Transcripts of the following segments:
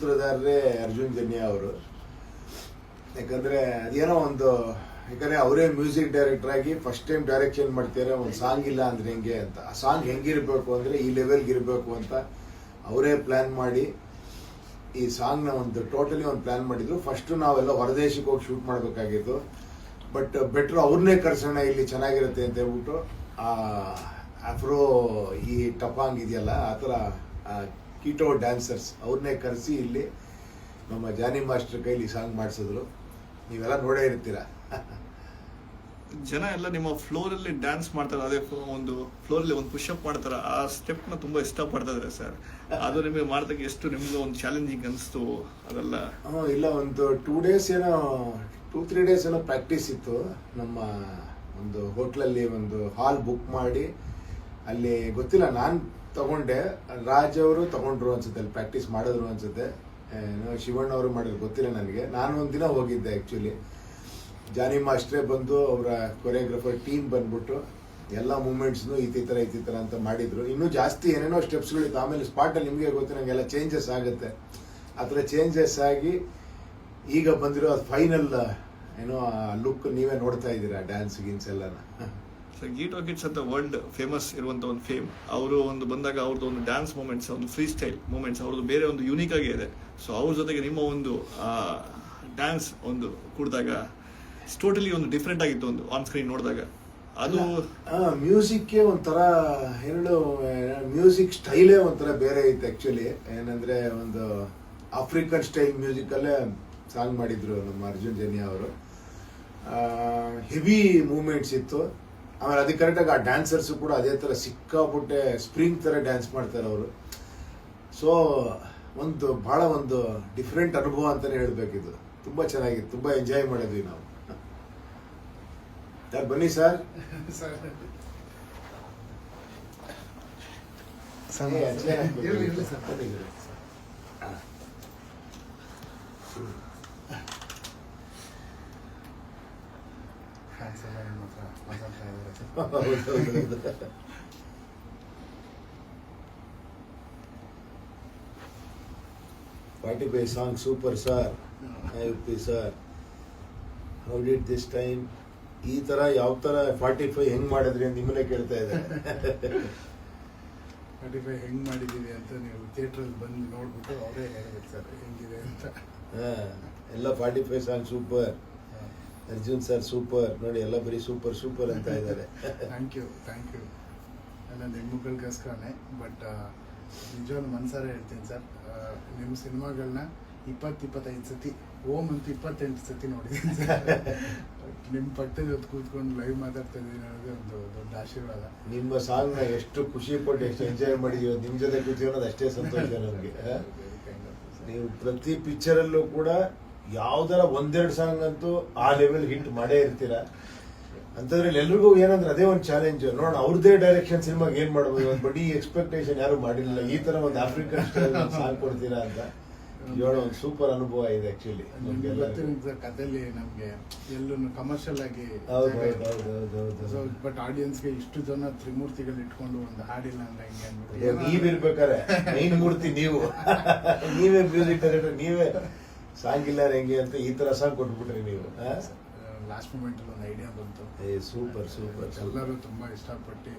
ಸೂತ್ರಧಾರರೇ ಅರ್ಜುನ್ ಜನ್ಯ ಅವರು. ಯಾಕಂದ್ರೆ ಅದೇನೋ ಒಂದು, ಯಾಕಂದ್ರೆ ಅವರೇ ಮ್ಯೂಸಿಕ್ ಡೈರೆಕ್ಟರ್ ಆಗಿ ಫಸ್ಟ್ ಟೈಮ್ ಡೈರೆಕ್ಷನ್ ಮಾಡ್ತಾರೆ ಒಂದು ಸಾಂಗ್ ಇಲ್ಲ ಅಂದ್ರೆ ಹೆಂಗೆ ಅಂತ. ಆ ಸಾಂಗ್ ಹೆಂಗಿರ್ಬೇಕು ಅಂದ್ರೆ ಈ ಲೆವೆಲ್ಗೆ ಇರಬೇಕು ಅಂತ ಅವರೇ ಪ್ಲಾನ್ ಮಾಡಿ, ಈ ಸಾಂಗ್ನ ಒಂದು ಟೋಟಲಿ ಒಂದು ಪ್ಲಾನ್ ಮಾಡಿದ್ರು. ಫಸ್ಟ್ ನಾವೆಲ್ಲ ಹೊರದೇಶಕ್ಕೆ ಹೋಗಿ ಶೂಟ್ ಮಾಡಬೇಕಾಗಿತ್ತು. ಬಟ್ ಬೆಟರ್ ಅವ್ರನ್ನೇ ಕರ್ಸೋಣ ಇಲ್ಲಿ ಚೆನ್ನಾಗಿರುತ್ತೆ ಅಂತ ಹೇಳ್ಬಿಟ್ಟು, ಆ ಅಫ್ರೋ ಈ ಟಪಾಂಗ್ ಇದೆಯಲ್ಲ, ಆ ಥರ ಕೀಟೋ ಡ್ಯಾನ್ಸರ್ಸ್ ಅವ್ರನ್ನೇ ಕರೆಸಿ ಇಲ್ಲಿ ನಮ್ಮ ಜಾನಿ ಮಾಸ್ಟರ್ ಕೈಲಿ ಸಾಂಗ್ ಮಾಡಿಸಿದ್ರು. ನೀವೆಲ್ಲ ನೋಡೇ ಇರ್ತೀರ? ಜನ ಎಲ್ಲ ನಿಮ್ಮ ಫ್ಲೋರ್ ಅಲ್ಲಿ ಡ್ಯಾನ್ಸ್ ಮಾಡ್ತಾರೆ ಅದೇ ಒಂದು ಫ್ಲೋರ್ ಅಲ್ಲಿ ಒಂದು ಪುಷಪ್ ಅಪ್ ಮಾಡ್ತಾರೆ. ಆ ಸ್ಟೆಪ್ನ ತುಂಬಾ ಇಷ್ಟ ಪಡ್ತಾ ಸರ್ ಅದು ನಿಮಗೆ ಮಾಡ್ದಾಗ ಎಷ್ಟು ನಿಮ್ಗೆ ಒಂದು ಚಾಲೆಂಜಿಂಗ್ ಅನಿಸ್ತು ಅದೆಲ್ಲ? ಇಲ್ಲ ಒಂದು ಟೂ ಡೇಸ್ ಏನೋ ಟೂ ತ್ರೀ ಡೇಸ್ ಏನೋ ಪ್ರಾಕ್ಟೀಸ್ ಇತ್ತು. ನಮ್ಮ ಒಂದು ಹೋಟ್ಲಲ್ಲಿ ಒಂದು ಹಾಲ್ ಬುಕ್ ಮಾಡಿ ಅಲ್ಲಿ ಗೊತ್ತಿಲ್ಲ ನಾನು ತಗೊಂಡೆ. ರಾಜ್ ಅವರು ತಗೊಂಡ್ರು ಅನ್ಸುತ್ತೆ, ಅಲ್ಲಿ ಪ್ರಾಕ್ಟೀಸ್ ಮಾಡಿದ್ರು ಅನ್ಸುತ್ತೆ. ಏನೋ ಶಿವಣ್ಣ ಅವರು ಮಾಡಿದ್ರು, ಗೊತ್ತಿಲ್ಲ ನನಗೆ. ನಾನು ಒಂದಿನ ಹೋಗಿದ್ದೆ ಆ್ಯಕ್ಚುಲಿ ಜಾನಿ ಮಾಸ್ಟ್ರೇ ಬಂದು ಅವರ ಕೊರಿಯೋಗ್ರಫರ್ ಟೀಮ್ ಬಂದ್ಬಿಟ್ಟು ಎಲ್ಲ ಮೂಮೆಂಟ್ಸ್ನು ಈ ಥರ ಈ ಅಂತ ಮಾಡಿದ್ರು. ಇನ್ನೂ ಜಾಸ್ತಿ ಏನೇನೋ ಸ್ಟೆಪ್ಸ್ಗಳಿತ್ತು ಆಮೇಲೆ ಸ್ಪಾಟಲ್ಲಿ ನಿಮಗೆ ಗೊತ್ತಿರೋಂಗೆಲ್ಲ ಚೇಂಜಸ್ ಆಗುತ್ತೆ. ಆ ಥರ ಚೇಂಜಸ್ ಆಗಿ ಈಗ ಬಂದಿರೋ ಫೈನಲ್ ಏನೋ ಲುಕ್ ನೀವೇ ನೋಡ್ತಾ ಇದ್ದೀರಾ ಡ್ಯಾನ್ಸ್ ಗಿನ್ಸ್ ಎಲ್ಲನ? ಸರ್ ಗೀಟೋ ಕಿಡ್ಸ್ ಅಂತ ವರ್ಲ್ಡ್ ಫೇಮಸ್ ಇರುವಂತ ಒಂದು ಫೇಮ್ ಅವರು ಒಂದು ಬಂದಾಗ ಅವ್ರದ್ದು ಒಂದು ಡ್ಯಾನ್ಸ್ ಮೂಮೆಂಟ್ಸ್ ಒಂದು ಫ್ರೀ ಸ್ಟೈಲ್ ಮೂಮೆಂಟ್ಸ್ ಅವ್ರದ್ದು ಬೇರೆ ಒಂದು ಯೂನಿಕ್ ಆಗಿ ಇದೆ. ಸೊ ಅವ್ರ ಜೊತೆಗೆ ನಿಮ್ಮ ಒಂದು ಡ್ಯಾನ್ಸ್ ಒಂದು ಕೂಡಿದಾಗ ಟೋಟಲಿ ಒಂದು ಡಿಫ್ರೆಂಟ್ ಆಗಿತ್ತು ಒಂದು ಆನ್ ಸ್ಕ್ರೀನ್ ನೋಡಿದಾಗ. ಅದು ಮ್ಯೂಸಿಕ್ಗೆ ಒಂಥರ ಹೇಳು ಮ್ಯೂಸಿಕ್ ಸ್ಟೈಲೇ ಒಂಥರ ಬೇರೆ ಇತ್ತು ಆ್ಯಕ್ಚುಲಿ ಏನಂದ್ರೆ ಒಂದು ಆಫ್ರಿಕನ್ ಸ್ಟೈಲ್ ಮ್ಯೂಸಿಕಲ್ಲೇ ಸಾಂಗ್ ಮಾಡಿದ್ರು ನಮ್ಮ ಅರ್ಜುನ್ ಜನ್ಯ ಅವರು. ಹೆವಿ ಮೂಮೆಂಟ್ಸ್ ಇತ್ತು. ಆಮೇಲೆ ಅದಕ್ಕೆ ಕರೆಕ್ಟಾಗಿ ಆ ಡ್ಯಾನ್ಸರ್ಸ್ ಕೂಡ ಅದೇ ಥರ ಸಿಕ್ಕಾಪುಟ್ಟೆ ಸ್ಪ್ರಿಂಗ್ ಥರ ಡ್ಯಾನ್ಸ್ ಮಾಡ್ತಾರೆ ಅವರು. ಸೊ ಒಂದು ಬಹಳ ಒಂದು ಡಿಫ್ರೆಂಟ್ ಅನುಭವ ಅಂತಲೇ ಹೇಳಬೇಕಿದು. ತುಂಬ ಚೆನ್ನಾಗಿತ್ತು. ತುಂಬ ಎಂಜಾಯ್ ಮಾಡಿದ್ವಿ ನಾವು. ಯಾರು ಬನ್ನಿ ಸರ್. Sir sir. ಸರ್. ಬನ್ನಿ, ಬನ್ನಿ. ಫ್ಯಾನ್ಸ್ ಎಲ್ಲ ನಿಮ್ಮ ಹತ್ರ ಮಾತಾಡ್ತಾ ಇದ್ದಾರೆ ಸರ್ ಹೌದು, ಹೌದು, ಹೌದು. Forty five song super sir P sir how did this time ಈ ತರ ಯಾವ ತರ ಫಾರ್ಟಿ ಫೈವ್ ಹೆಂಗ್ ಮಾಡಿದ್ರಿ ಅಂತ ನಿಮ್ಮನ್ನೇ ಕೇಳ್ತಾ ಇದ್ದಾರೆ ಫಾರ್ಟಿ ಫೈವ್ ಹೆಂಗ್ ಮಾಡಿದೀವಿ ಅಂತ ನೀವು ಥಿಯೇಟ್ರಲ್ಲಿ ಬಂದು ನೋಡ್ಬಿಟ್ಟು ಅವರೇ ಹೇಳ್ಬೇಕು ಸರ್ ಹೆಂಗಿದೆ ಅಂತ. ಹಾ, ಎಲ್ಲ forty five song super Arjun sir super ನೋಡಿ ಎಲ್ಲ ಬರೀ ಸೂಪರ್ ಸೂಪರ್ ಅಂತ ಇದ್ದಾರೆ ಥ್ಯಾಂಕ್ ಯು ಥ್ಯಾಂಕ್ ಯು ಎಲ್ಲ ನಿಮ್ಮಗಳಿಗೋಸ್ಕರನೇ ಬಟ್ ನಿಜವಾಗ್ಲೂ ಮನ್ಸಾರ ಹೇಳ್ತೀನಿ ಸರ್ ನಿಮ್ಮ ಸಿನಿಮಾಗಳನ್ನ ಇಪ್ಪತ್ತು ಇಪ್ಪತ್ತೈದು ಸತಿ ಓಮ್ ಅಂತ ಇಪ್ಪತ್ತೆಂಟು ಸತಿ ನೋಡಿದ್ದೀನಿ ಸರ್ ನಿಮ್ಮ ಪಕ್ಕದ ಜೊತೆ ಕೂತ್ಕೊಂಡು ಲೈವ್ ಮಾತಾಡ್ತಾ ಇದ್ದೀನಿ ಅನ್ನೋದೇ ಒಂದು ದೊಡ್ಡ ಆಶೀರ್ವಾದ ನಿಮ್ಮ ಸಾಂಗ್ನ ನ ಎಷ್ಟು ಖುಷಿ ಪಟ್ಟು ಎಷ್ಟು ಎಂಜಾಯ್ ಮಾಡಿದೀವಿ ನಿಮ್ಮ ಜೊತೆ ಕೂತಿರೋದು ಅಷ್ಟೇ ಸಂತೋಷ ನಮಗೆ? ನೀವು ಪ್ರತಿ ಪಿಕ್ಚರಲ್ಲೂ ಕೂಡ ಯಾವ್ದಾರ ಒಂದೆರಡು ಸಾಂಗ್ ಅಂತೂ ಆ ಲೆವೆಲ್ ಹಿಟ್ ಮಾಡೇ ಇರ್ತೀರಾ. ಅಂತಂದ್ರೆ ಎಲ್ರಿಗೂ ಏನಂದ್ರೆ ಅದೇ ಒಂದು ಚಾಲೆಂಜ್ ನೋಡೋಣ ಅವ್ರದೇ ಡೈರೆಕ್ಷನ್ ಸಿನಿಮಾಗೆ ಏನ್ ಮಾಡ್ಬೋದು? ಬಟ್ ಬಡಿ ಎಕ್ಸ್ಪೆಕ್ಟೇಷನ್ ಯಾರು ಮಾಡಿರಲಿಲ್ಲ ಈ ತರ ಒಂದು ಆಫ್ರಿಕನ್ ಸಾಂಗ್ ಕೊಡ್ತೀರಾ ಅಂತ ಹೇಳೋ ಒಂದು ಸೂಪರ್ ಅನುಭವ ಇದೆ ಆಕ್ಚುಲಿ ಕಥೆಯಲ್ಲಿ ನಮ್ಗೆ ಎಲ್ಲೂ ಕಮರ್ಷಿಯಲ್ ಆಗಿ ಬಟ್ ಆಡಿಯನ್ಸ್ಗೆ ಇಷ್ಟು ಜನ ತ್ರಿಮೂರ್ತಿಗಳು ಇಟ್ಕೊಂಡು ಒಂದು ಹಾಡಿಲ್ಲ ಅಂದ್ರೆ ಹೆಂಗೆ ಅನ್ಬಿಟ್ಟು. ನೀವಿರ್ಬೇಕಾರೆ. ಮೈನ್ ಮೂರ್ತಿ ನೀವು. ನೀವೇ ಮ್ಯೂಸಿಕ್ ಡೈರೆಕ್ಟರ್ ನೀವೇ ಸಾಂಗ್ ಇಲ್ಲ ಹೆಂಗೆ ಅಂತ ಈ ತರ ಸಾಂಗ್ ಕೊಟ್ಬಿಟ್ರಿ ನೀವು ಲಾಸ್ಟ್ ಮೂಮೆಂಟ್ ಅಲ್ಲಿ ಒಂದು ಐಡಿಯಾ ಬಂತು. ಏ ಸೂಪರ್ ಸೂಪರ್ ಎಲ್ಲರೂ ತುಂಬಾ ಇಷ್ಟಪಟ್ಟು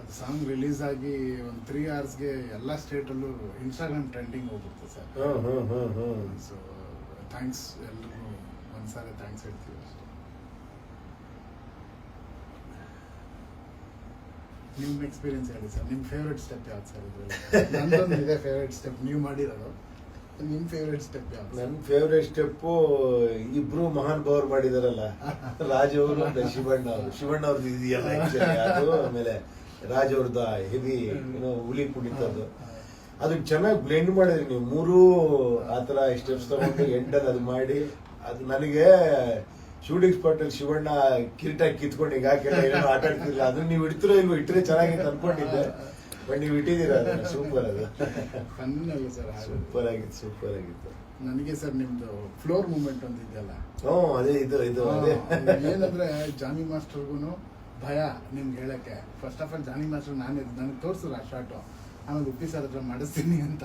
ಅದು ಸಾಂಗ್ ರಿಲೀಸ್ ಆಗಿ ಒಂದು ತ್ರೀ ಅವರ್ಸ್ಗೆ ಎಲ್ಲ ಸ್ಟೇಟಲ್ಲೂ ಇನ್ಸ್ಟಾಗ್ರಾಮ್ ಟ್ರೆಂಡಿಂಗ್ ಹೋಗ್ಬಿಡ್ತು ಸರ್ ಸೊ ಥ್ಯಾಂಕ್ಸ್ ಎಲ್ಲರಿಗೂ ಒಂದ್ಸಾರಿ ಥ್ಯಾಂಕ್ಸ್ ಹೇಳ್ತೀವಿ ಅಷ್ಟೇ. ನಿಮ್ಮ ಎಕ್ಸ್ಪೀರಿಯನ್ಸ್ ಹೇಳಿ ಸರ್ ನಿಮ್ಮ ಫೇವ್ರೆಟ್ ಸ್ಟೆಪ್ ಯಾವ್ದು ಸರ್ ಇದ್ರಲ್ಲಿ ಇದೆ ಫೇವ್ರೆಟ್ ಸ್ಟೆಪ್ ನೀವು ಮಾಡಿರೋದು? ನಿಮ್ಮ ಫೇವ್ರೆಟ್ ಸ್ಟೆಪ್ ನನ್ ಫೇವ್ರೆಟ್ ಸ್ಟೆಪ್ಪು ಇಬ್ರು ಮಹಾನ್ ಭಾವರು ಮಾಡಿದಾರಲ್ಲ. ರಾಜ್ ಅವರು ಮತ್ತೆ ಶಿವಣ್ಣ ಅವರು. ಶಿವಣ್ಣ ಅವ್ರದ್ದು ಇದೆಯಲ್ಲ ಅದು, ಆಮೇಲೆ ರಾಜ್ ಅವ್ರದ್ದು ಹೆವಿ ಏನೋ ಹುಲಿ ಕುಣಿತದ್ದು. ಅದು ಚೆನ್ನಾಗಿ ಬ್ಲೆಂಡ್ ಮಾಡಿದ್ರಿ ನೀವು. ಮೂರು ಆತರ ಸ್ಟೆಪ್ಸ್ ತಗೊಂಡು ಎಂಟಲ್ಲಿ ಅದು ಮಾಡಿ, ಅದು ನನಗೆ ಶೂಟಿಂಗ್ ಸ್ಪಾಟ್ ಅಲ್ಲಿ ಶಿವಣ್ಣ ಕಿರೀಟ ಕಿತ್ಕೊಂಡು ಈಗ ಆಟ ಆಡ್ತಿರ್ಲಿಲ್ಲ ಅದನ್ನ ನೀವು ಇಡ್ತಿರೋ ಇಲ್ವೋ? ಇಟ್ಟರೆ ಚೆನ್ನಾಗಿ ಅನ್ಕೊಂಡಿದ್ದೆ. ಬಟ್ ನೀವು ಇಟ್ಟಿದ್ದೀರಾ ಸೂಪರ್ ಅದು. ಫನ್ ಅಲ್ಲ ಸರ್ ಸೂಪರ್ ಆಗಿತ್ತು ಸೂಪರ್ ಆಗಿತ್ತು. ನನಗೆ ಸರ್ ನಿಮ್ದು ಫ್ಲೋರ್ ಮೂಮೆಂಟ್ ಒಂದು ಇದೆಯಲ್ಲ? ಹ್ಞೂ ಅದೇ ಇದು ಇದು ಅದೇ. ಏನಂದ್ರೆ ಜಾನಿ ಮಾಸ್ಟರ್ಗೂ ಭಯ ನಿಮ್ಗೆ ಹೇಳಕ್ಕೆ. First of all Jani master ನಾನು ನನಗೆ ತೋರಿಸಿದ್ರು ಆ ಶಾರ್ಟು ಆಮೇಲೆ ಉಪ್ಪಿ ಸರ್ ಹತ್ರ ಮಾಡಿಸ್ತೀನಿ ಅಂತ.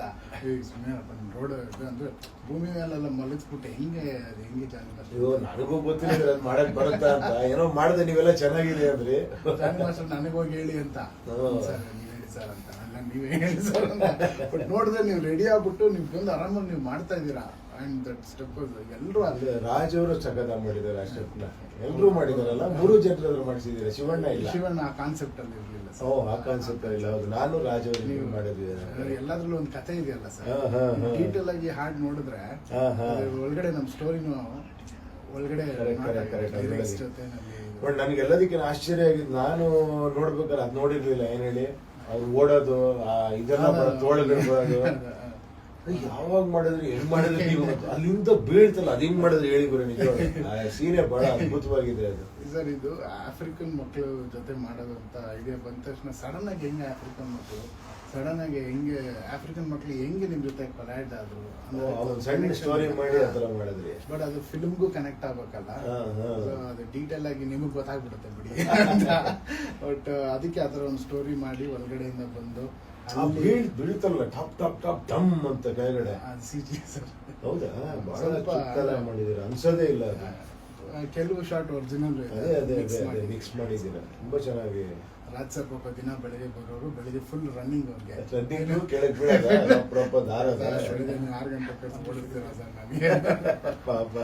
ಸುಮ್ಮನೆ ರೋಡ್ ಅಂದ್ರೆ ಭೂಮಿ ಮೇಲೆಲ್ಲ ಮಲಗಿಸ್ಬಿಟ್ಟೆ ಹೆಂಗೆ ಅದು ಹೆಂಗೆ ಜಾನಿ ಅಯ್ಯೋ ನನಗೂ ಗೊತ್ತಿಲ್ಲ ಮಾಡಕ್ ಬರುತ್ತಾ ಅಂತ. ಏನೋ ಮಾಡಿದೆ ನೀವೆಲ್ಲ ಚೆನ್ನಾಗಿದೆ ಅಂದ್ರೆ. ಜಾನಿ ಮಾಸ್ಟರ್ ನನಗೆ ಹೋಗಿ ಹೇಳಿ ಅಂತ. ಸರ್ ಅಂತ. ಅಲ್ಲ ನೀವೇ ಹೇಳಿ ಸರ್ ಅಂತ. ಬಟ್ ನೋಡಿದ್ರೆ ನೀವು ರೆಡಿ ಆಗ್ಬಿಟ್ಟು ನಿಮ್ಗೆ ಬಂದು ಆರಾಮಾಗಿ ನೀವು ಮಾಡ್ತಾ ಇದ್ದೀರಾ? ಅಂಡ್ ದಟ್ ಸ್ಟೆಪ್ ಎಲ್ಲರೂ ಅಲ್ಲೇ ಅಲ್ಲೇ ರಾಜ್ ಅವರು ಸಖತ್ ಮಾಡಿದ್ದಾರೆ ಆ ಸ್ಟೆಪ್ನ ಎಲ್ರೂ ಮಾಡಿದಾರಲ್ಲ? ಮೂರು ಜನರಾದ್ರು ಮಾಡಿಸಿದ್ದೀರಾ? ಶಿವಣ್ಣ ಇಲ್ಲ? ಶಿವಣ್ಣ ಆ ಕಾನ್ಸೆಪ್ಟ್ ಅಲ್ಲಿ ಇರಲಿಲ್ಲ ಓ ಆ ಕಾನ್ಸೆಪ್ಟ್ ಇಲ್ಲ. ಹೌದು ನಾನು ರಾಜ್ ಅವರು ನೀವು ಮಾಡಿದ್ವಿ ಎಲ್ಲದ್ರಲ್ಲೂ ಒಂದು ಕತೆ ಇದೆಯಲ್ಲ ಸರ್. ಡೀಟೇಲ್ ಆಗಿ ಹಾಡ್ ನೋಡಿದ್ರೆ ಒಳಗಡೆ ನಮ್ಮ ಸ್ಟೋರಿನೂ ಒಳಗಡೆ ಬಟ್ ನನಗೆ ಎಲ್ಲದಕ್ಕಿಂತ ಆಶ್ಚರ್ಯ ಆಗಿದ್ದು ನಾನು ನೋಡ್ಬೇಕಾದ್ರೆ ಅದ್ ನೋಡಿರ್ಲಿಲ್ಲ ಏನ್ ಹೇಳಿ? ಅವ್ರು ಓಡೋದು ಇದೆಲ್ಲ ಬರೋದು ಅಯ್ಯ್, ಯಾವಾಗ ಮಾಡಿದ್ರು ಹೆಂಗ್ ಮಾಡಿದ್ರು ನೀವು? ಅಲ್ಲಿಂದ ಬೀಳ್ತಲ್ಲ ಅದ್ ಹೆಂಗ್ ಮಾಡಿದ್ರೆ ಹೇಳಿ ಗುರು ನಿಜವಾಗಿ ಸೀರೆ ಬಹಳ ಅದ್ಭುತವಾಗಿದೆ ಅದು. ಸರ್ ಇದು ಆಫ್ರಿಕನ್ ಮಕ್ಕಳು ಜೊತೆ ಮಾಡೋದು ಅಂತ ಐಡಿಯಾ ಬಂದ ತಕ್ಷಣ ಸಡನ್ ಆಗಿ ಹೆಂಗೆ ಆಫ್ರಿಕನ್ ಮಕ್ಕಳು ಸಡನ್ ಆಗಿ ಹೆಂಗೆ ಆಫ್ರಿಕನ್ ಮಕ್ಕಳು ಹೆಂಗೆ ನಿಮ್ ಜೊತೆ ಕೊಲಾಯ್ಡ್ ಆದ್ರು? ಸಣ್ಣ ಸ್ಟೋರಿ ಮಾಡಿ ಆ ಥರ ಮಾಡಿದ್ರಿ. ಬಟ್ ಅದು ಫಿಲ್ಮ್ಗೂ ಕನೆಕ್ಟ್ ಆಗ್ಬೇಕಲ್ಲ. ಅದು ಡೀಟೇಲ್ ಆಗಿ ನಿಮಗೆ ಗೊತ್ತಾಗ್ಬಿಡುತ್ತೆ ಬಿಡಿ ಬಟ್ ಅದಕ್ಕೆ ಆ ಥರ ಒಂದು ಸ್ಟೋರಿ ಮಾಡಿ ಒಳಗಡೆಯಿಂದ ಬಂದು ಬೀಳ್ ಬೀಳ್ತಲ್ಲ ಟಾಪ್ ಟಾಪ್ ಟಾಪ್ ಡಮ್ ಅಂತ ಕೆಳಗಡೆ ಹೌದಾ? ಬಹಳ ಚಿಕ್ಕಲ ಮಾಡಿದೀರ ಅನ್ಸೋದೇ ಇಲ್ಲ ಕೆಲವು ಶಾರ್ಟ್ ಒರಿಜಿನಲ್ ಅದೇ ಅದೇ ಅದೇ ಮಿಕ್ಸ್ ಮಾಡಿದ್ದೀರ. ತುಂಬಾ ಚೆನ್ನಾಗಿ. ರಾಜ್ ಸರ್ ಪಾಪ ದಿನ ಬೆಳಗ್ಗೆ ಬರೋರು ಬೆಳಿಗ್ಗೆ ಫುಲ್ ರನ್ನಿಂಗ್ ಅವ್ರಿಗೆ. ರನ್ನಿಂಗ್ ಕೆಳಗೆ ಬೀಳೋದ? ಪ್ರಾಪರ್ ದಾರ ಬೆಳಿಗ್ಗೆ ಆರು ಗಂಟೆ ಓಡಿಸ್ತೀರಾ ಸರ್ ನನಗೆ ಪಾಪ.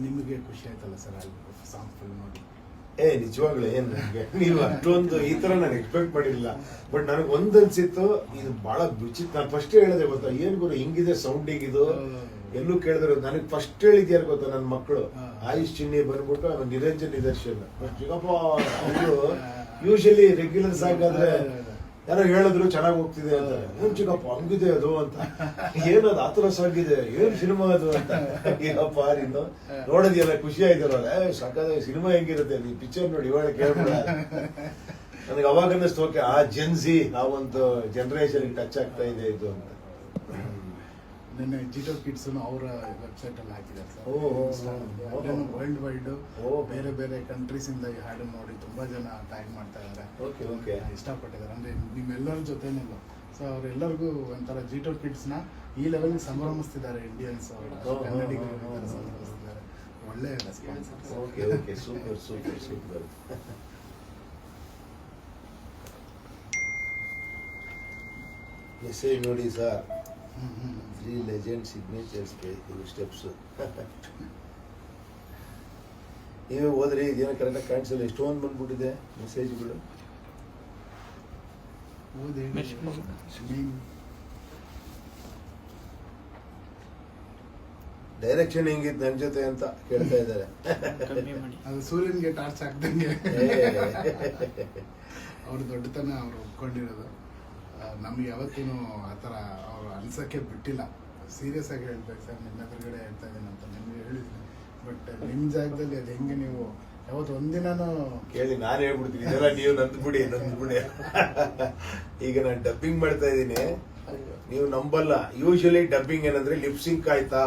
ನಿಮಗೆ ಖುಷಿ ಆಯ್ತಲ್ಲ ಸರ್ ಅಲ್ಲಿ ಸಾಂಗ್ ಫುಲ್ ನೋಡಿ? ಏ ನಿಜವಾಗ್ಲೂ ಏನ್ ನನಗೆ ನೀವು ಅಷ್ಟೊಂದು ಈ ತರ ನಾನು ಎಕ್ಸ್ಪೆಕ್ಟ್ ಮಾಡಿರಲಿಲ್ಲ. ಬಟ್ ನನಗೆ ಒಂದ್ ಅನ್ಸಿತ್ತು ಇದು ಬಹಳ ವಿಚಿತ್ರ. ನಾನು ಫಸ್ಟ್ ಹೇಳಿದೆ ಗೊತ್ತಾ ಏನ್ ಗುರು ಹಿಂಗಿದೆ ಸೌಂಡಿಂಗ್ ಇದು ಎಲ್ಲೂ ಕೇಳಿದ್ರು ನನಗೆ ಫಸ್ಟ್ ಹೇಳಿದ್ಯಾರು ಗೊತ್ತಾ ನನ್ನ ಮಕ್ಕಳು. ಆಯುಷ್ ಚಿನ್ನಿ ಬಂದ್ಬಿಟ್ಟು ಆಮೇಲೆ ನಿರಂಜನ್ ನಿದರ್ಶನ್ ಅವರು. ಯೂಶಲಿ ರೆಗ್ಯುಲರ್ ಸಾಂಗ್ ಆದ್ರೆ ಯಾರೋ ಹೇಳಿದ್ರು ಚೆನ್ನಾಗಿ ಹೋಗ್ತಿದೆ ಅಂತ. ಏನ್ ಚಿಕ್ಕಪ್ಪ, ಹಂಗಿದೆ ಅದು ಅಂತ. ಏನದು ಆತರ ಸಾಂಗ್ ಇದೆ ಏನ್ ಸಿನಿಮಾ ಅದು ಅಂತ. ಏನಪ್ಪ ನೀನು? ನೋಡಿದ್ಯಲ್ಲ, ಖುಷಿ ಆಯ್ತಾರಲ್ಲ ಸಾಕಾದ ಸಿನಿಮಾ ಹೆಂಗಿರುತ್ತೆ? ಈ ಪಿಕ್ಚರ್ ನೋಡಿ, ಇವಾಗ ಕೇಳ್ಬಿಡ. ನನಗೆ ಅವಾಗ ಅನ್ನಿಸ್ತು ಆ ಜೆನ್ಸಿ ನಾವೊಂದು ಜನರೇಷನ್ ಟಚ್ ಆಗ್ತಾ ಇದೆ ಇದು ಅಂತ. ನಿನ್ನೆ ಜಿಟೋ ಕಿಡ್ಸ್ ಅವರ ವೆಬ್ಸೈಟ್ ಅಲ್ಲಿ ಹಾಕಿದ್ದಾರೆ ಸರ್. ವರ್ಲ್ಡ್ ವೈಡ್ ಓ. ಬೇರೆ ಬೇರೆ ಕಂಟ್ರೀಸ್ ಇಂದ ಈ ಹಾಡನ್ನು ನೋಡಿ ತುಂಬಾ ಜನ ಟ್ಯಾಗ್ ಮಾಡ್ತಾ ಇದ್ದಾರೆ. ಇಷ್ಟಪಟ್ಟಿದ್ದಾರೆ. ಅಂದ್ರೆ ನಿಮ್ಮೆಲ್ಲರ ಜೊತೆನಿಲ್ಲ. ಸೊ ಅವರೆಲ್ಲರಿಗೂ ಒಂಥರ ಜಿಟೋ ಕಿಡ್ಸ್ನ ಈ ಲೆವೆಲ್ ಸಂಭ್ರಮಿಸ್ತಿದ್ದಾರೆ ಇಂಡಿಯನ್ಸ್ ಅವರು. ಕನ್ನಡಿಗರು ಓ, ಓ. ಸಂಭ್ರಮಿಸ್ತಿದ್ದಾರೆ. ಒಳ್ಳೆ response okay okay super super super message ನೋಡಿ ಸರ್ ತ್ರೀ ಲೆಜೆಂಡ್ ಸಿಗ್ನೇಚರ್ಸ್ ಇವು ಸ್ಟೆಪ್ಸ್ ನೀವೇ ಹೋದ್ರೆ ಇದೇನೋ ಕರೆಕ್ಟಾಗಿ ಕಾಣಿಸಲ್ಲ ಎಷ್ಟೊಂದು ಬಂದ್ಬಿಟ್ಟಿದೆ ಮೆಸೇಜ್ಗಳು ಡೈರೆಕ್ಷನ್ ಹೆಂಗಿತ್ತು ನನ್ನ ಜೊತೆ ಅಂತ ಕೇಳ್ತಾ ಇದ್ದಾರೆ. ಅದು ಸೂರ್ಯನ್ಗೆ ಟಾರ್ಚ್ ಹಾಕ್ದಂಗೆ. ಅವ್ರ ದೊಡ್ಡತನ ಅವ್ರು ಒಪ್ಕೊಂಡಿರೋದು. ನಮ್ಗೆ ಯಾವತ್ತೂ ಆ ಥರ ಅವ್ರು ಅನ್ಸಕ್ಕೆ ಬಿಟ್ಟಿಲ್ಲ. ಸೀರಿಯಸ್ ಆಗಿ ಹೇಳ್ಬೇಕು ಸರ್ ನಿಮ್ಮ ಎದುರುಗಡೆ ಹೇಳ್ತಾ ಇದ್ದೀನಿ ಅಂತ ನಿಮ್ಗೆ ಹೇಳಿದ್ದೀನಿ. ಬಟ್ ನಿಮ್ಮ ಜಾಗದಲ್ಲಿ ಅದು ಹೆಂಗೆ ನೀವು ಯಾವತ್ತು ಒಂದಿನನೂ ಕೇಳಿ, ನಾನು ಹೇಳ್ಬಿಡ್ತೀನಿ. ಇದೆಲ್ಲ ನೀವು ನಂದ್ಬಿಡಿ ನಂದ್ಬಿಡಿ ಈಗ ನಾನು ಡಬ್ಬಿಂಗ್ ಮಾಡ್ತಾ ಇದ್ದೀನಿ. ನೀವು ನಂಬಲ್ಲ. ಯೂಶಲಿ ಡಬ್ಬಿಂಗ್ ಏನಂದ್ರೆ ಲಿಪ್ಸಿಂಕ್ ಆಯ್ತಾ?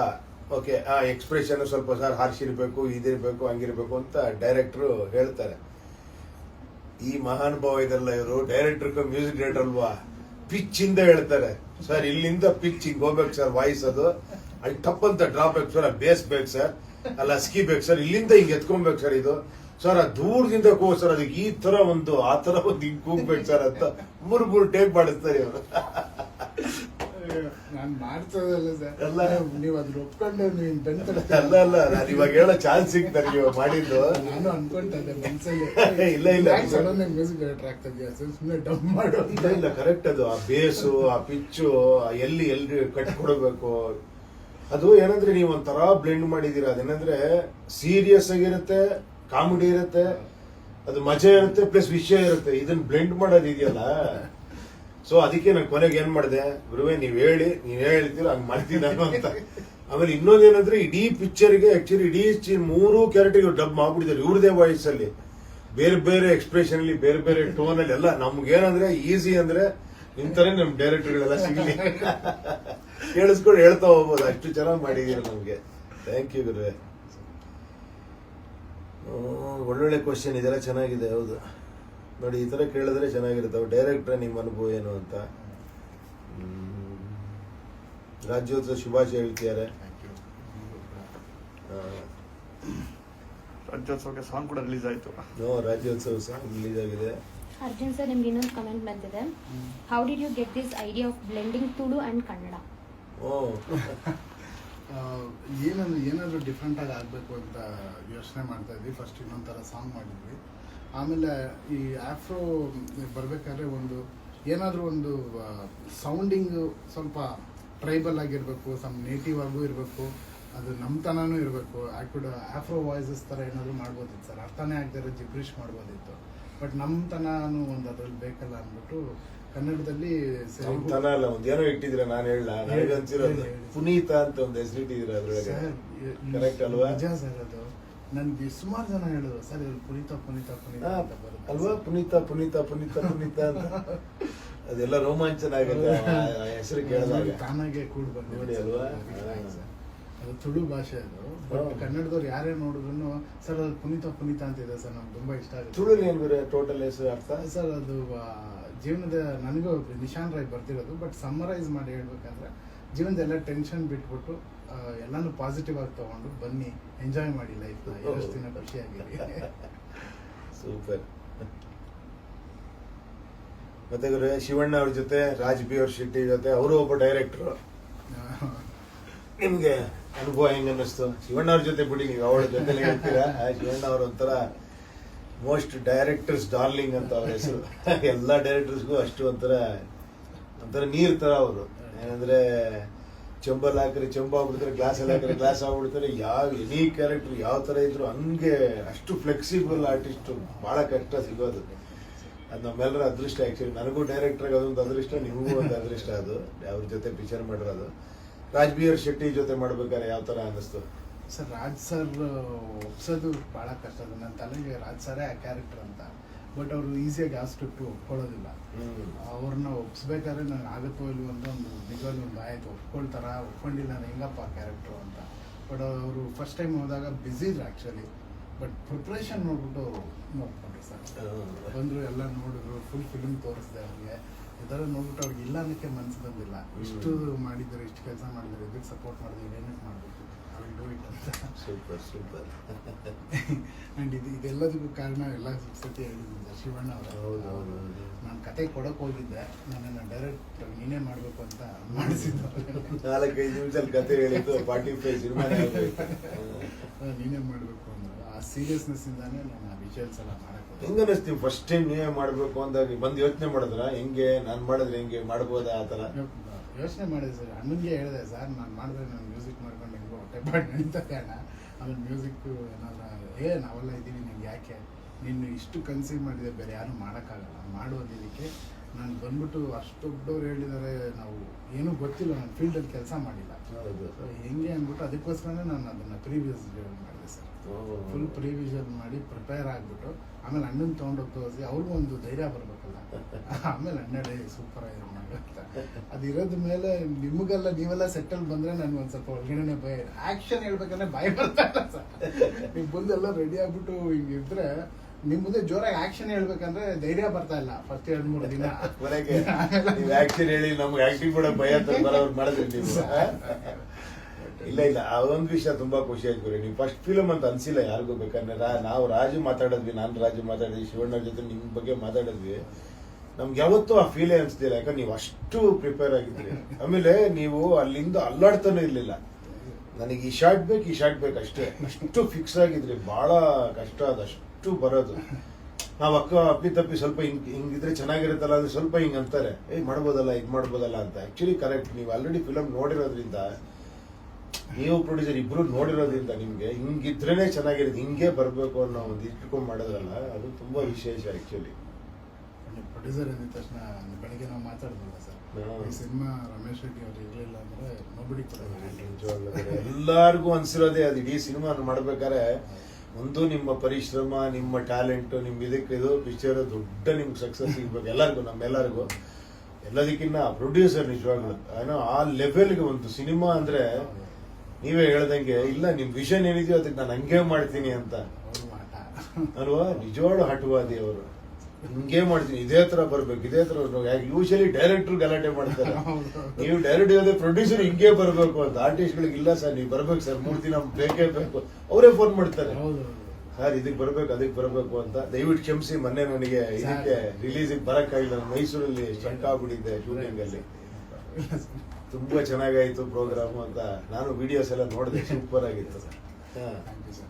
ಓಕೆ ಆ ಎಕ್ಸ್ಪ್ರೆಷನ್ ಸ್ವಲ್ಪ ಸರ್ ಹಾರ್ಸಿರ್ಬೇಕು, ಇದಿರ್ಬೇಕು, ಹಂಗಿರ್ಬೇಕು ಅಂತ ಡೈರೆಕ್ಟ್ರು ಹೇಳ್ತಾರೆ. ಈ ಮಹಾನುಭಾವ ಇದಲ್ಲ ಇವರು ಡೈರೆಕ್ಟರ್ ಮ್ಯೂಸಿಕ್ ಡೈರೆಕ್ಟರ್ ಅಲ್ವಾ? ಪಿಚ್ ಇಂದ ಹೇಳ್ತಾರೆ. ಸರ್, ಇಲ್ಲಿಂದ ಪಿಚ್ ಹಿಂಗ್ ಹೋಗ್ಬೇಕು ಸರ್, ವಾಯ್ಸ್ ಅದು. ಅಲ್ಲಿ ಟಪ್ ಅಂತ ಡ್ರಾಪ್ ಬೇಕು ಸರ್ ಬೇಸ್ ಬೇಕು ಸರ್, ಅಲ್ಲ ಅಸ್ಕಿ ಬೇಕು ಸರ್, ಇಲ್ಲಿಂದ ಹಿಂಗ್ ಎತ್ಕೊಬೇಕು ಸರ್ ಇದು. ಸರ್, ಆ ದೂರದಿಂದ ಕೋ ಸರ್, ಅದಕ್ಕೆ ಈ ತರ ಒಂದು, ಆ ತರ ಒಂದು ಹಿಂಗ್ ಕೂಗ್ಬೇಕು ಸರ್ ಅಂತ ಮೂರು ಮೂರು ಟೇಕ್ ಮಾಡಿಸ್ತಾರೆ ಇವರು. ನಾನು ಮಾಡ್ತದಲ್ಲ ಸರ್. ಎಲ್ಲ. ನೀವು ಅದ್ರ ಒಪ್ಕೊಂಡು ನೀವು ಬೆನ್ ಅಲ್ಲ ಅಲ್ಲ ನಾನು ಇವಾಗ ಹೇಳೋ ಚಾನ್ಸ್ ಸಿಗ್ತಾರೆ ನೀವು ಮಾಡಿದ್ದು. ನಾನು ಅನ್ಕೊಂತ ಇದ್ದೆ ಮನ್ಸಲ್ಲಿ. ಇಲ್ಲ, ಇಲ್ಲ. ಸಡನ್ ಮ್ಯೂಸಿಕ್ ಡೈರೆಕ್ಟರ್ ಆಗ್ತಾ ಸರ್? ಸುಮ್ಮನೆ ಡಮ್ ಮಾಡು ಇಲ್ಲ ಇಲ್ಲ ಕರೆಕ್ಟ್ ಅದು. ಆ ಬೇಸು ಆ ಪಿಚ್ಚು ಎಲ್ಲಿ ಎಲ್ರಿ ಕಟ್ ಕೊಡಬೇಕು. ಅದು ಏನಂದ್ರೆ ನೀವು ಒಂಥರ ಬ್ಲೆಂಡ್ ಮಾಡಿದೀರ ಅದೇನಂದ್ರೆ ಸೀರಿಯಸ್ ಆಗಿರುತ್ತೆ ಕಾಮಿಡಿ ಇರುತ್ತೆ ಅದು ಮಜಾ ಇರುತ್ತೆ ಪ್ಲಸ್ ವಿಷಯ ಇರುತ್ತೆ. ಇದನ್ನ ಬ್ಲೆಂಡ್ ಮಾಡೋದು ಇದೆಯಲ್ಲ ಸೊ ಅದಕ್ಕೆ ನಾನು ಕೊನೆಗೆ ಏನ್ ಮಾಡಿದೆ? ಗುರುವೆ, ನೀವ್ ಹೇಳಿ, ನೀವ್ ಹೇಳ್ತೀರ, ಹಂಗ್ ಮಾಡ್ತೀನಿ ನಾನು ಅಂತ. ಆಮೇಲೆ ಇನ್ನೊಂದೇನಂದ್ರೆ ಇಡೀ ಪಿಕ್ಚರ್ಗೆ ಆಕ್ಚುಲಿ ಇಡೀ ಮೂರು ಕ್ಯಾರೆಕ್ಟರ್ ಡಬ್ ಮಾಡ್ಬಿಟ್ಟಿದ್ದಾರೆ ಇವ್ರದೇ ವಾಯ್ಸಲ್ಲಿ ಬೇರೆ ಬೇರೆ ಎಕ್ಸ್ಪ್ರೆಷನ್ ಅಲ್ಲಿ ಬೇರೆ ಬೇರೆ ಟೋನ್ ಅಲ್ಲಿ ಎಲ್ಲ. ನಮ್ಗೆ ಏನಂದ್ರೆ ಈಸಿ ಅಂದ್ರೆ ಇಂಥರೇ ನಮ್ ಡೈರೆಕ್ಟರ್ಗಳೆಲ್ಲ ಸಿಗ್ಲಿ. ಕೇಳಿಸ್ಕೊಂಡು ಹೇಳ್ತಾ ಹೋಗ್ಬೋದು. ಅಷ್ಟು ಚೆನ್ನಾಗಿ ಮಾಡಿದೀರ ನಮ್ಗೆ. ಥ್ಯಾಂಕ್ ಯು ಗುರುವೆ. ಒಳ್ಳೊಳ್ಳೆ ಕ್ವಶನ್ ಇದೆಲ್ಲ ಚೆನ್ನಾಗಿದೆ, ಹೌದು. ನೋಡಿ ಈ ಥರ ಕೇಳಿದ್ರೆ ಚೆನ್ನಾಗಿರುತ್ತೆ. ಡೈರೆಕ್ಟ್ರ ನಿಮ್ಮ ಅನುಭವ ಏನು ಅಂತ. ರಾಜ್ಯೋತ್ಸವ ಶುಭಾಶಯ ಹೇಳ್ತಿದ್ದಾರೆ. ಥ್ಯಾಂಕ್ ಯು ಆ, ರಾಜ್ಯೋತ್ಸವಕ್ಕೆ ಸಾಂಗ್ ಕೂಡ ರಿಲೀಸ್ ಆಯಿತು. ನೋ ರಾಜ್ಯೋತ್ಸವ ಸಾಂಗ್ ರಿಲೀಸ್ ಆಗಿದೆ. ಅರ್ಜುನ್ ಸರ್ ನಿಮ್ಗೆ ಇನ್ನೊಂದು ಕಮೆಂಟ್ ಬಂದಿದೆ. How did you get this idea of blending Tulu and Kannada ಓ. ಏನಂದ್ರೆ ಏನಾದರೂ ಡಿಫ್ರೆಂಟಾಗಿ ಆಗಬೇಕು ಅಂತ ಯೋಚನೆ ಮಾಡ್ತಾ ಇದ್ವಿ. ಫಸ್ಟ್ ಇನ್ನೊಂಥರ ಸಾಂಗ್ ಮಾಡಿದ್ವಿ. ಆಮೇಲೆ ಈ ಆಫ್ರೋ ಬರಬೇಕಾದ್ರೆ ಒಂದು ಏನಾದರೂ ಒಂದು ಸೌಂಡಿಂಗ್ ಸ್ವಲ್ಪ ಟ್ರೈಬಲ್ ಆಗಿರಬೇಕು ಸಮ್ ನೇಟಿವ್ ಆಗೂ ಇರಬೇಕು ಅದು ನಮ್ಮತನೂ ಇರಬೇಕು. ಐ ಕುಡ್ ಆಫ್ರೋ ವಾಯ್ಸಸ್ ಥರ ಏನಾದರೂ ಮಾಡ್ಬೋದಿತ್ತು ಸರ್. ಅರ್ಥನೇ ಆಗದಿರೋ ಜಿಬ್ರಿಷ್ ಮಾಡ್ಬೋದಿತ್ತು. ಬಟ್ ನಮ್ಮತನೂ ಒಂದು ಅದ್ರಲ್ಲಿ ಬೇಕಲ್ಲ ಅಂದ್ಬಿಟ್ಟು ಕನ್ನಡದಲ್ಲಿ ಸರಿ ನಮ್ ತನ ಅಲ್ಲ ಒಂದ್ ಏನೋ ನಾನು ಹೇಳಲ್ಲ ನನಗೆ ಅನ್ಸಿರೋದು. ಪುನೀತ ಅಂತ ಒಂದು ಹೆಸರು ಇಟ್ಟಿದ್ದೀರ ಅದ್ರೊಳಗೆ ಕರೆಕ್ಟ್ ಅಲ್ವಾ? ನಿಜ ಸರ್ ಅದು. ನನ್ಗೆ ಸುಮಾರು ಜನ ಹೇಳಿದ್ರು ಸರ್ ಇಲ್ಲಿ ಪುನೀತ ಪುನೀತ ಪುನೀತ ಅಂತ ಬರುತ್ತೆ ಅಲ್ವಾ? ಪುನೀತ ಪುನೀತ ಪುನೀತ ಪುನೀತ ಅಂತ. ಅದೆಲ್ಲ ರೋಮಾಂಚನ ಆಗುತ್ತೆ ಆ ಹೆಸರು ಕೇಳಿದಾಗ. ತಾನಾಗೆ ಕೂಡ ಬಂದು ನೋಡಿ ಅಲ್ವಾ? ಅದು ತುಳು ಭಾಷೆ ಅದು. ಬಟ್. ಕನ್ನಡದವ್ರು ಯಾರೇ ನೋಡಿದ್ರು ಸರ್ ಅದು ಪುನೀತ ಪುನೀತ ಅಂತ ಇದೆ ಸರ್ ನಮ್ಗೆ ತುಂಬಾ ಇಷ್ಟ ಆಗುತ್ತೆ. ತುಳು ಏನು ಬೇರೆ ಟೋಟಲ್ ಹೆಸರು ಅರ್ಥ? ಸರ್ ಅದು ಜೀವನದ ನನಗೂ ನಿಶಾನ್ ರಾಯ್ ಬರ್ತಿರೋದು ಬಟ್ ಸಮ್ಮರೈಸ್ ಮಾಡಿ ಹೇಳ್ಬೇಕಂದ್ರೆ ಜೀವನದ ಎಲ್ಲ ಟೆನ್ಷನ್ ಬಿಟ್ಬಿಟ್ಟು ಎಲ್ಲಾನು ಪಾಸಿಟಿವ್ ಆಗಿ ತಗೊಂಡು ಬನ್ನಿ ಎಂಜಾಯ್ ಮಾಡಿ ಲೈಫ್ ಎಷ್ಟು ದಿನ ಖುಷಿಯಾಗಿರಿ ಸೂಪರ್ ಮತ್ತೆ ಗುರು ಶಿವಣ್ಣ ಅವ್ರ ಜೊತೆ ರಾಜ್ ಬಿ ಅವ್ರ ಶೆಟ್ಟಿ ಜೊತೆ ಅವರು ಒಬ್ಬ ಡೈರೆಕ್ಟರ್ ನಿಮ್ಗೆ ಅನುಭವ ಹೆಂಗ ಅನ್ನಿಸ್ತು? ಶಿವಣ್ಣ ಅವ್ರ ಜೊತೆ ಬಿಡಿ ನೀವು ಅವಳ ಜೊತೆ ಹೇಳ್ತೀರಾ? ಶಿವಣ್ಣ ಅವ್ರ ಒಂಥರ ಮೋಸ್ಟ್ ಡೈರೆಕ್ಟರ್ಸ್ ಡಾರ್ಲಿಂಗ್ ಅಂತ ಅವ್ರ ಹೆಸರು. ಎಲ್ಲಾ ಡೈರೆಕ್ಟರ್ಸ್ಗೂ ಅಷ್ಟು ಒಂಥರ ಒಂಥರ ನೀರ್ ತರ ಅವರು. ಏನಂದ್ರೆ ಚೆಂಬಲ್ ಹಾಕಿದ್ರೆ ಚೆಂಬ ಆಗ್ಬಿಡ್ತಾರೆ ಗ್ಲಾಸ್ ಎಲ್ಲ ಹಾಕಿದ್ರೆ ಗ್ಲಾಸ್ ಆಗ್ಬಿಡ್ತಾರೆ. ಯಾವ ಎನಿ ಕ್ಯಾರೆಕ್ಟರ್ ಯಾವ ತರ ಇದ್ರು ಹಂಗೆ ಅಷ್ಟು ಫ್ಲೆಕ್ಸಿಬಲ್ ಆರ್ಟಿಸ್ಟ್ ಬಹಳ ಕಷ್ಟ ಸಿಗೋದು. ಅದು ನಮ್ಮೆಲ್ಲರ ಅದೃಷ್ಟ ಆ್ಯಕ್ಚುಲಿ ನನಗೂ ಡೈರೆಕ್ಟರ್ ಅದೊಂದು ಅದೃಷ್ಟ, ನಿಮಗೂ ಒಂದು ಅದೃಷ್ಟ ಅದು. ಅವ್ರ ಜೊತೆ ಪಿಕ್ಚರ್ ಮಾಡಿರೋದು. ರಾಜ್ಬೀರ್ ಶೆಟ್ಟಿ ಜೊತೆ ಮಾಡ್ಬೇಕಾದ್ರೆ ಯಾವ ತರ ಅನ್ನಿಸ್ತು? ಸರ್, ರಾಜ್ ಸರ್ ಒಪ್ಸೋದು ಬಹಳ ಕಷ್ಟ. ಅದು ನನ್ನ ತಲೆಗೆ ರಾಜ್ ಸರೇ ಆ ಕ್ಯಾರೆಕ್ಟರ್ ಅಂತ. ಬಟ್ ಅವರು ಈಸಿಯಾಗಿ ಆ ಸ್ಕ್ರಿಪ್ಟ್ ಒಪ್ಕೊಳ್ಳೋದಿಲ್ಲ. ಅವ್ರನ್ನ ಒಪ್ಸ್ಬೇಕಾದ್ರೆ ನನಗೆ ಆಗುತ್ತೋ ಇಲ್ವೋ ಅಂತ ಒಂದು ನಿಜವಾಗ್ಲೂ ಒಂದು ಆಯ್ತು. ಒಪ್ಕೊಳ್ತಾರ ಒಪ್ಕೊಂಡಿಲ್ಲ ನಾನು ಹೆಂಗಪ್ಪ ಕ್ಯಾರೆಕ್ಟ್ರು ಅಂತ. ಬಟ್ ಅವರು ಫಸ್ಟ್ ಟೈಮ್ ಹೋದಾಗ ಬ್ಯುಸಿ ಇದ್ರು ಆ್ಯಕ್ಚುಲಿ ಬಟ್ ಪ್ರಿಪ್ರೇಷನ್ ನೋಡ್ಬಿಟ್ಟು ನೋಡ್ಕೊಂಡ್ರು ಸರ್. ಬಂದರು ಎಲ್ಲ ನೋಡಿದ್ರು ಫುಲ್ ಫಿಲ್ಮ್ ತೋರಿಸಿದೆ ಅವ್ರಿಗೆ. ಇದೆಲ್ಲ ನೋಡ್ಬಿಟ್ಟು ಅವ್ರಿಗೆ ಇಲ್ಲ ಅನ್ನೋಕ್ಕೆ ಮನಸ್ಸು ಬಂದಿಲ್ಲ. ಇಷ್ಟು ಮಾಡಿದ್ದಾರೆ ಇಷ್ಟು ಕೆಲಸ ಮಾಡಿದ್ದಾರೆ ಇದಕ್ಕೆ ಸಪೋರ್ಟ್ ಮಾಡಿದ್ರು ಏನಕ್ಕೆ ಮಾಡಬೇಕು? ಡೂ ಇಟ್ ಅಂತ ಸೂಪರ್ ಸೂಪರ್. ಆ್ಯಂಡ್ ಇದು ಇದೆಲ್ಲದಕ್ಕೂ ಕಾರಣ ಎಲ್ಲ ಸತಿ ಹೇಳಿದ್ದೀನಿ ಶಿವಣ್ಣ ಅವರು. ಹೌದು, ಹೌದು. ನಾನು ಕತೆ ಕೊಡಕ್ಕೆ ಹೋಗಿದ್ದೆ ನನ್ನನ್ನು ಡೈರೆಕ್ಟ್ ನೀನೇ ಮಾಡಬೇಕು ಅಂತ ಮಾಡಿಸಿದ್ದು ನಾಲ್ಕೈದು ನಿಮಿಷದಲ್ಲಿ ಕತೆ ಹೇಳಿದ್ದು ಫಾರ್ಟಿ ಫೈವ್ ಆಗ್ಬೇಕು ನೀನೇ ಮಾಡಬೇಕು ಅಂದ್ರೆ. ಆ ಸೀರಿಯಸ್ನೆಸ್ ಇಂದಾನೆ ನಾನು ಆ ವಿಜುವಲ್ಸ್ ಎಲ್ಲ ಮಾಡಕ್ಕೆ ಹೆಂಗ ಅನಿಸ್ತೀವಿ ಫಸ್ಟ್ ಟೈಮ್ ನೀವೇ ಮಾಡಬೇಕು ಅಂದಾಗ ಬಂದು ಯೋಚನೆ ಮಾಡಿದ್ರ? ಹೆಂಗೆ? ನಾನು ಮಾಡಿದ್ರೆ ಹೆಂಗೆ? ಮಾಡ್ಬೋದಾ ಆ ತರ ಯೋಚನೆ ಮಾಡಿದೆ ಸರ್. ಅಣ್ಣನಿಗೆ ಹೇಳಿದೆ ಸರ್ ನಾನು ಮಾಡಿದ್ರೆ ನಾನು ಮ್ಯೂಸಿಕ್ ಮಾಡ್ಕೊಂಡು ಹೆಂಗೋ ಹೊಟ್ಟೆ ಪಾಡ್ ನಡೀತದೆ ಅಣ್ಣ. ಆಮೇಲೆ ಮ್ಯೂಸಿಕ್ ಏನಾದ್ರು ಏ ನಾವೆಲ್ಲ ಇದ್ದೀವಿ ನಿಮ್ಗೆ ಯಾಕೆ? ನೀನು ಇಷ್ಟು ಕನ್ಸೀವ್ ಮಾಡಿದೆ ಬೇರೆ ಯಾರು ಮಾಡೋಕ್ಕಾಗಲ್ಲ. ಮಾಡೋದು ಇದಕ್ಕೆ ನಾನು ಬಂದ್ಬಿಟ್ಟು ಅಷ್ಟು ದೊಡ್ಡವ್ರು ಹೇಳಿದ್ದಾರೆ ನಾವು ಏನೂ ಗೊತ್ತಿಲ್ಲ ನಾನು ಫೀಲ್ಡಲ್ಲಿ ಕೆಲಸ ಮಾಡಿಲ್ಲ. ಹೆಂಗೆ ಅಂದ್ಬಿಟ್ಟು ಅದಕ್ಕೋಸ್ಕರನೇ ನಾನು ಅದನ್ನು ಪ್ರೀವಿಯಸ್ ಮಾಡಿದೆ ಸರ್. ಫುಲ್ ಪ್ರಿವಿಷನ್ ಮಾಡಿ ಪ್ರಿಪೇರ್ ಆಗಿಬಿಟ್ಟು ಆಮೇಲೆ ಅಣ್ಣನ ತೊಗೊಂಡೋಗಿ ತೋರಿಸಿ ಅವ್ರಿಗೂ ಒಂದು ಧೈರ್ಯ ಬರಬೇಕಲ್ಲ. ಆಮೇಲೆ ಅಣ್ಣಡೇ ಸೂಪರ್ ಆಗಿದೆ ಅಂತ ಅದು ಇರೋದ ಮೇಲೆ ನಿಮಗೆಲ್ಲ ನೀವೆಲ್ಲ ಸೆಟಲ್ ಬಂದ್ರೆ ನನ್ಗೆ ಒಂದು ಸ್ವಲ್ಪ ಒಳಗಡೆ ಭಯ ಆಕ್ಷನ್ ಹೇಳ್ಬೇಕಂದ್ರೆ ಭಯ ಬರ್ತಾ ಇಲ್ಲ ಸರ್. ನೀವು ಬಂದೆಲ್ಲ ರೆಡಿ ಆಗ್ಬಿಟ್ಟು ಹಿಂಗಿದ್ರೆ ನಿಮ್ ಮುಂದೆ ಜೋರಾಗಿ ಆಕ್ಷನ್ ಹೇಳ್ಬೇಕಂದ್ರೆ ಧೈರ್ಯ ಬರ್ತಾ ಇಲ್ಲ ಫಸ್ಟ್ ಎರಡ್ ಮೂರು ದಿನ. ಆಕ್ಷನ್ ಹೇಳಿ ನಮ್ಗೆ ಆಕ್ಟಿಂಗ್ ಕೂಡ ಭಯ ಮಾಡಿದ್ರಿ ನೀವು. ಇಲ್ಲ ಇಲ್ಲ. ಆ ಒಂದು ವಿಷಯ ತುಂಬಾ ಖುಷಿ ಆಯ್ತು ಗುರಿ. ನೀವು ಫಸ್ಟ್ ಫಿಲಮ್ ಅಂತ ಅನ್ಸಿಲ್ಲ ಯಾರಿಗೂ ಬೇಕಂದ್ರೆ. ನಾವು ರಾಜು ಮಾತಾಡಿದ್ವಿ ನಾನು ರಾಜು ಮಾತಾಡಿದ್ವಿ ಶಿವಣ್ಣ ಜೊತೆ ನಿಮ್ ಬಗ್ಗೆ ಮಾತಾಡಿದ್ವಿ. ನಮ್ಗೆ ಯಾವತ್ತೂ ಆ ಫೀಲೇ ಅನ್ಸ್ತಿಲ್ಲ. ಯಾಕಂದ್ರೆ ನೀವು ಅಷ್ಟು ಪ್ರಿಪೇರ್ ಆಗಿದ್ರಿ ಆಮೇಲೆ ನೀವು ಅಲ್ಲಿಂದ ಅಲ್ಲಾಡ್ತಾನೆ ಇರಲಿಲ್ಲ. ನನಗೆ ಈ ಶಾರ್ಟ್ ಬೇಕು, ಈ ಶಾರ್ಟ್ ಬೇಕು ಅಷ್ಟೇ. ಅಷ್ಟು ಫಿಕ್ಸ್ ಆಗಿದ್ರಿ. ಬಹಳ ಕಷ್ಟ ಅದಷ್ಟು ಬರೋದು. ನಾವು ಅಕ್ಕ, ಅಪ್ಪಿ, ತಪ್ಪಿ ಸ್ವಲ್ಪ ಹಿಂಗ್ ಹಿಂಗಿದ್ರೆ ಚೆನ್ನಾಗಿರುತ್ತಲ್ಲ, ಅಂದ್ರೆ ಸ್ವಲ್ಪ ಹಿಂಗ್ ಅಂತಾರೆ. ಏ ಮಾಡ್ಬೋದಲ್ಲ, ಇದು ಮಾಡ್ಬೋದಲ್ಲ ಅಂತ. ಆಕ್ಚುಲಿ ಕರೆಕ್ಟ್ ನೀವು ಆಲ್ರೆಡಿ ಫಿಲಮ್ ನೋಡಿರೋದ್ರಿಂದ, ನೀವು ಪ್ರೊಡ್ಯೂಸರ್ ಇಬ್ರು ನೋಡಿರೋದ್ರಿಂದ ನಿಮ್ಗೆ ಹಿಂಗಿದ್ರೇನೆ ಚೆನ್ನಾಗಿರುತ್ತೆ. ಹಿಂಗೆ ಬರಬೇಕು ಅನ್ನೋ ಒಂದು ಇಟ್ಕೊಂಡ್ ಮಾಡೋದ್ರಲ್ಲ, ಅದು ತುಂಬಾ ವಿಶೇಷ ಆಕ್ಚುಲಿ ಪ್ರೊಡ್ಯೂಸರ್ ಅಂದಿದ ತಕ್ಷಣ ಬೆಳಗ್ಗೆ ನಾವು ಮಾತಾಡಿದ್ವಲ್ಲ ಸರ್. ಈ ಸಿನಿಮಾ ರಮೇಶ್ ರೆಡ್ಡಿ ಅವ್ರು ಇರಲಿಲ್ಲ ಅಂದ್ರೆ ನೋಬಿಡಿ ಎಲ್ಲಾರ್ಗು ಅನ್ಸಿರೋದೇ ಅದು. ಇಡೀ ಸಿನಿಮಾ ಮಾಡ್ಬೇಕಾದ್ರೆ ಒಂದು ನಿಮ್ಮ ಪರಿಶ್ರಮ ನಿಮ್ಮ ಟ್ಯಾಲೆಂಟ್ ನಿಮ್ ಇದಕ್ಕೆ ಇದು ಪಿಕ್ಚರ್ ದೊಡ್ಡ ನಿಮ್ಗೆ ಸಕ್ಸಸ್ ಸಿಗ್ಬೇಕು ಎಲ್ಲರಿಗೂ ನಮ್ಮೆಲ್ಲರಿಗೂ ಎಲ್ಲದಕ್ಕಿನ್ನ ಪ್ರೊಡ್ಯೂಸರ್ ನಿಜವಾಗ್ಲು. ಏನೋ ಆ ಲೆವೆಲ್ಗೆ ಒಂದು ಸಿನಿಮಾ ಅಂದ್ರೆ ನೀವೇ ಹೇಳ್ದಂಗೆ ಇಲ್ಲ ನಿಮ್ ವಿಷನ್ ಏನಿದೆಯೋ ಅದಕ್ಕೆ ನಾನು ಹಂಗೆ ಮಾಡ್ತೀನಿ ಅಂತ. ಅಲ್ವಾ? ನಿಜವಾಡು ಹಟುವಾದಿ ಅವರು. ಹಿಂಗೆ ಮಾಡ್ತೀನಿ ಇದೇ ತರ ಬರ್ಬೇಕು ಇದೇ ತರ ಯೂಶಲಿ ಡೈರೆಕ್ಟರ್ ಗಲಾಟೆ ಮಾಡ್ತಾರೆ. ನೀವು ಡೈರೆಕ್ಟ್ ಹೇಳಿದ್ರೆ ಪ್ರೊಡ್ಯೂಸರ್ ಹಿಂಗೆ ಬರ್ಬೇಕು ಅಂತ. ಆರ್ಟಿಸ್ಟ್ ಗಳಿಗೆ ಇಲ್ಲ ಸರ್ ನೀವು ಬರ್ಬೇಕು ಸರ್ ಮೂರ್ ದಿನ ಬೇಕೇ ಬೇಕು. ಅವರೇ ಫೋನ್ ಮಾಡ್ತಾರೆ. ಸರ್ ಇದಕ್ ಬರ್ಬೇಕು ಅದಕ್ ಬರ್ಬೇಕು ಅಂತ. ದಯವಿಟ್ಟು ಕ್ಷಮಿಸಿ ಮೊನ್ನೆ ನನಗೆ ಇದಕ್ಕೆ ರಿಲೀಸ್ ಬರಕ್ಕಾಗಿಲ್ಲ ಮೈಸೂರಲ್ಲಿ ಸ್ಟಂಟ್ ಆಗ್ಬಿಟ್ಟಿದ್ದೆ ಶೂಟಿಂಗ್ ಅಲ್ಲಿ. ತುಂಬಾ ಚೆನ್ನಾಗಾಯ್ತು ಪ್ರೋಗ್ರಾಮ್ ಅಂತ. ನಾನು ವಿಡಿಯೋಸ್ ಎಲ್ಲ ನೋಡಿದೆ. ಸೂಪರ್ ಆಗಿತ್ತು. ಸರ್